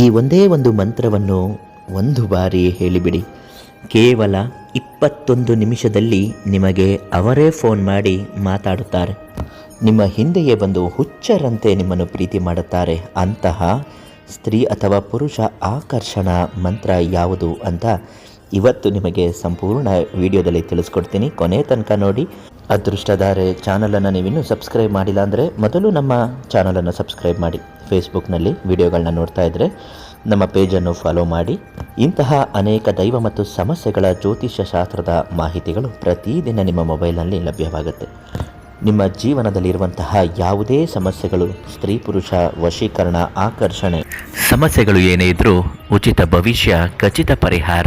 ಈ ಒಂದೇ ಒಂದು ಮಂತ್ರವನ್ನು ಒಂದು ಬಾರಿ ಹೇಳಿಬಿಡಿ. ಕೇವಲ ಇಪ್ಪತ್ತೊಂದು ನಿಮಿಷದಲ್ಲಿ ನಿಮಗೆ ಅವರೇ ಫೋನ್ ಮಾಡಿ ಮಾತಾಡುತ್ತಾರೆ. ನಿಮ್ಮ ಹಿಂದೆಯೇ ಬಂದು ಹುಚ್ಚರಂತೆ ನಿಮ್ಮನ್ನು ಪ್ರೀತಿ ಮಾಡುತ್ತಾರೆ. ಅಂತಹ ಸ್ತ್ರೀ ಅಥವಾ ಪುರುಷ ಆಕರ್ಷಣ ಮಂತ್ರ ಯಾವುದು ಅಂತ ಇವತ್ತು ನಿಮಗೆ ಸಂಪೂರ್ಣ ವಿಡಿಯೋದಲ್ಲಿ ತಿಳಿಸ್ಕೊಡ್ತೀನಿ. ಕೊನೆ ತನಕ ನೋಡಿ. ಅದೃಷ್ಟಧಾರೆ ಚಾನಲನ್ನು ನೀವಿನ್ನೂ ಸಬ್ಸ್ಕ್ರೈಬ್ ಮಾಡಿಲ್ಲ ಅಂದರೆ ಮೊದಲು ನಮ್ಮ ಚಾನಲನ್ನು ಸಬ್ಸ್ಕ್ರೈಬ್ ಮಾಡಿ. ಫೇಸ್ಬುಕ್ನಲ್ಲಿ ವಿಡಿಯೋಗಳನ್ನ ನೋಡ್ತಾ ಇದ್ದರೆ ನಮ್ಮ ಪೇಜನ್ನು ಫಾಲೋ ಮಾಡಿ. ಇಂತಹ ಅನೇಕ ದೈವ ಮತ್ತು ಸಮಸ್ಯೆಗಳ ಜ್ಯೋತಿಷ್ಯ ಶಾಸ್ತ್ರದ ಮಾಹಿತಿಗಳು ಪ್ರತಿದಿನ ನಿಮ್ಮ ಮೊಬೈಲ್ನಲ್ಲಿ ಲಭ್ಯವಾಗುತ್ತೆ. ನಿಮ್ಮ ಜೀವನದಲ್ಲಿರುವಂತಹ ಯಾವುದೇ ಸಮಸ್ಯೆಗಳು, ಸ್ತ್ರೀ, ಪುರುಷ, ವಶೀಕರಣ, ಆಕರ್ಷಣೆ, ಸಮಸ್ಯೆಗಳು ಏನೇ ಇದ್ದರೂ ಉಚಿತ ಭವಿಷ್ಯ, ಖಚಿತ ಪರಿಹಾರ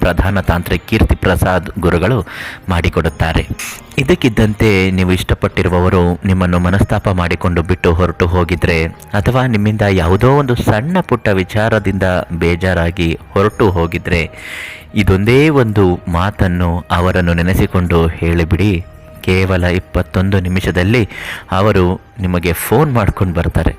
ಪ್ರಧಾನ ತಾಂತ್ರಿಕ ಕೀರ್ತಿ ಪ್ರಸಾದ್ ಗುರುಗಳು ಮಾಡಿಕೊಡುತ್ತಾರೆ. ಇದಕ್ಕಿದ್ದಂತೆ ನೀವು ಇಷ್ಟಪಟ್ಟಿರುವವರು ನಿಮ್ಮನ್ನು ಮನಸ್ತಾಪ ಮಾಡಿಕೊಂಡು ಬಿಟ್ಟು ಹೊರಟು ಹೋಗಿದ್ರೆ ಅಥವಾ ನಿಮ್ಮಿಂದ ಯಾವುದೋ ಒಂದು ಸಣ್ಣ ಪುಟ್ಟ ವಿಚಾರದಿಂದ ಬೇಜಾರಾಗಿ ಹೊರಟು ಹೋಗಿದ್ರೆ ಇದೊಂದೇ ಒಂದು ಮಾತನ್ನು ಅವರನ್ನು ನೆನೆಸಿಕೊಂಡು ಹೇಳಿಬಿಡಿ. ಕೇವಲ ಇಪ್ಪತ್ತೊಂದು ನಿಮಿಷದಲ್ಲಿ ಅವರು ನಿಮಗೆ ಫೋನ್ ಮಾಡ್ಕೊಂಡು ಬರ್ತಾರೆ.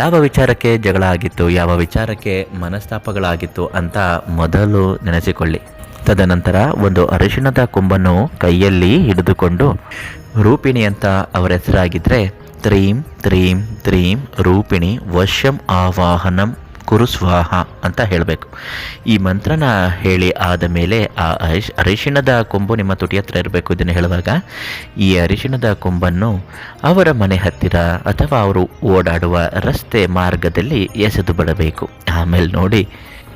ಯಾವ ವಿಚಾರಕ್ಕೆ ಜಗಳ ಆಗಿತ್ತು, ಯಾವ ವಿಚಾರಕ್ಕೆ ಮನಸ್ತಾಪಗಳಾಗಿತ್ತು ಅಂತ ಮೊದಲು ನೆನೆಸಿಕೊಳ್ಳಿ. ತದನಂತರ ಒಂದು ಅರಿಶಿಣದ ಕೊಂಬನ್ನು ಕೈಯಲ್ಲಿ ಹಿಡಿದುಕೊಂಡು ರೂಪಿಣಿ ಅಂತ ಅವರ ಹೆಸರಾಗಿದ್ದರೆ ತ್ರೀಂ ತ್ರೀಂ ತ್ರೀಂ, ರೂಪಿಣಿ ವಶಂ ಆವಾಹನಂ ಕುರು ಸ್ವಾಹ ಅಂತ ಹೇಳಬೇಕು. ಈ ಮಂತ್ರನ ಹೇಳಿ ಆದ ಮೇಲೆ ಆ ಅರಿಶ್, ಅರಿಶಿಣದ ಕೊಂಬು ನಿಮ್ಮ ತುಟಿ ಹತ್ರ ಇರಬೇಕು ಇದನ್ನು ಹೇಳುವಾಗ. ಈ ಅರಿಶಿಣದ ಕೊಂಬನ್ನು ಅವರ ಮನೆ ಹತ್ತಿರ ಅಥವಾ ಅವರು ಓಡಾಡುವ ರಸ್ತೆ ಮಾರ್ಗದಲ್ಲಿ ಎಸೆದು ಬಿಡಬೇಕು. ಆಮೇಲೆ ನೋಡಿ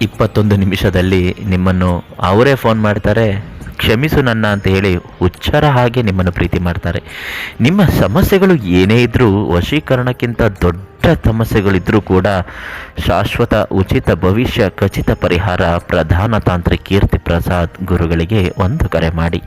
ಇಪ್ಪತ್ತೊಂದು ನಿಮಿಷದಲ್ಲಿ ನಿಮ್ಮನ್ನು ಅವರೇ ಫೋನ್ ಮಾಡ್ತಾರೆ. ಕ್ಷಮಿಸು ನನ್ನ ಅಂತ ಹೇಳಿ ಉಚ್ಚಾರ ಹಾಗೆ ನಿಮ್ಮನ್ನು ಪ್ರೀತಿ ಮಾಡ್ತಾರೆ. ನಿಮ್ಮ ಸಮಸ್ಯೆಗಳು ಏನೇ ಇದ್ದರೂ ವಶೀಕರಣಕ್ಕಿಂತ ದೊಡ್ಡ ಸಮಸ್ಯೆಗಳಿದ್ದರೂ ಕೂಡ ಶಾಶ್ವತ ಉಚಿತ ಭವಿಷ್ಯ ಖಚಿತ ಪರಿಹಾರ ಪ್ರಧಾನ ತಾಂತ್ರಿಕ ಕೀರ್ತಿ ಪ್ರಸಾದ್ ಗುರುಗಳಿಗೆ ಒಂದು ಕರೆ ಮಾಡಿ.